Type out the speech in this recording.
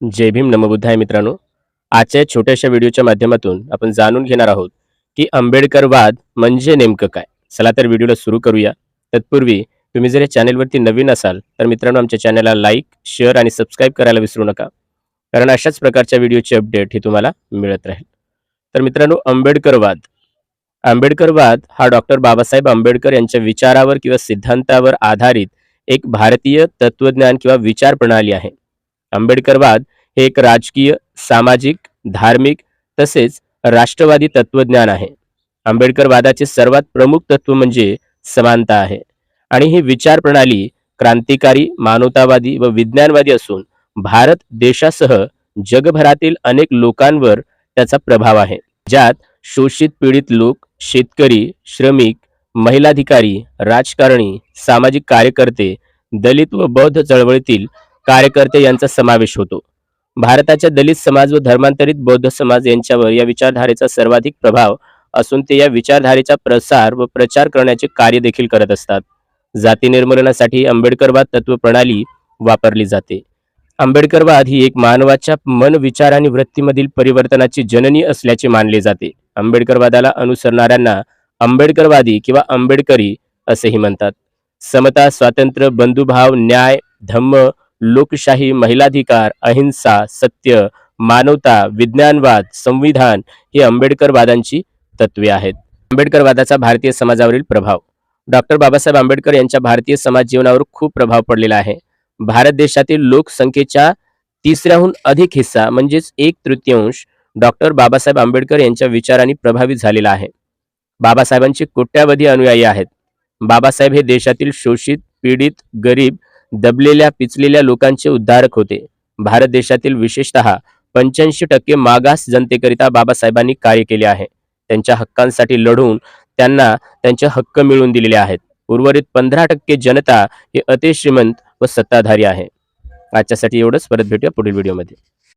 जय भीम नमबुद्धाय मित्रांनो. आजच्या छोट्याशा व्हिडिओच्या माध्यमातून आपण जाणून घेणार आहोत की आंबेडकरवाद म्हणजे नेमकं काय? चला तर व्हिडिओला सुरू करूया. तत्पूर्वी तुम्ही जर या चॅनेलवरती नवीन असाल तर मित्रांनो आमच्या चॅनलला लाईक शेअर आणि सबस्क्राईब करायला विसरू नका. कारण अशाच प्रकारच्या व्हिडिओची अपडेट ही तुम्हाला मिळत राहील. तर मित्रांनो आंबेडकरवाद आंबेडकरवाद हा डॉक्टर बाबासाहेब आंबेडकर यांच्या विचारावर किंवा सिद्धांतावर आधारित एक भारतीय तत्वज्ञान किंवा विचार प्रणाली आहे. आंबेडकरवाद हे एक राजकीय सामाजिक धार्मिक तसेच राष्ट्रवादी तत्वज्ञान आहे. आंबेडकरवादाचे सर्वात प्रमुख तत्व म्हणजे समानता आहे. आणि ही विचार प्रणाली क्रांतिकारी मानवतावादी व विज्ञानवादी असून भारत देशासह जगभरातील अनेक लोकांवर त्याचा प्रभाव आहे. ज्यात शोषित पीडित लोक शेतकरी श्रमिक महिलाधिकारी राजकारणी सामाजिक कार्यकर्ते दलित व बौद्ध चळवळीतील कार्यकर्ते यांचा समावेश होतो. भारताच्या दलित समाज व धर्मांतरित बौद्ध समाज यांच्यावर या विचारधारेचा सर्वाधिक प्रभाव असून ते या विचारधारेचा प्रसार व प्रचार करण्याचे कार्य देखील करत असतात. जाती निर्मूलनासाठी आंबेडकरवाद तत्व प्रणाली वापरली जाते. आंबेडकरवाद ही एक मानवाच्या मन विचार आणि वृत्तीमधील परिवर्तनाची जननी असल्याचे मानले जाते. आंबेडकरवादाला अनुसरणाऱ्यांना आंबेडकरवादी किंवा आंबेडकरी असेही म्हणतात. समता स्वातंत्र्य बंधुभाव न्याय धम्म लोकशाही महिलाधिकार अहिंसा सत्य मानवता विज्ञानवाद संविधान ही आंबेडकरवादांची तत्वे आहेत. आंबेडकरवादाचा भारतीय समाजावरील प्रभाव. डॉक्टर बाबासाहेब आंबेडकर यांच्या भारतीय समाज जीवनावर खूप प्रभाव पडलेला आहे. भारत देशातील लोकसंख्येच्या तिसऱ्याहून अधिक हिस्सा म्हणजेच एक तृतीयांश डॉक्टर बाबासाहेब आंबेडकर यांच्या विचारांनी प्रभावित झालेला आहे. बाबासाहेबांचे कोट्यावधी अनुयायी आहेत. बाबासाहेब हे देशातील शोषित पीडित गरीब दबलेल्या पिचलेल्या लोकांचे उद्धारक होते. भारत देशातील विशेषतः पंच्याऐंशी टक्के मागास जनतेकरिता बाबासाहेबांनी कार्य केले आहे. त्यांच्या हक्कांसाठी लढून त्यांना त्यांचे हक्क मिळवून दिलेले आहेत. उर्वरित पंधरा टक्के जनता हे अतिश्रीमंत व सत्ताधारी आहे. आजच्यासाठी एवढंच. परत भेटूया पुढील व्हिडिओमध्ये.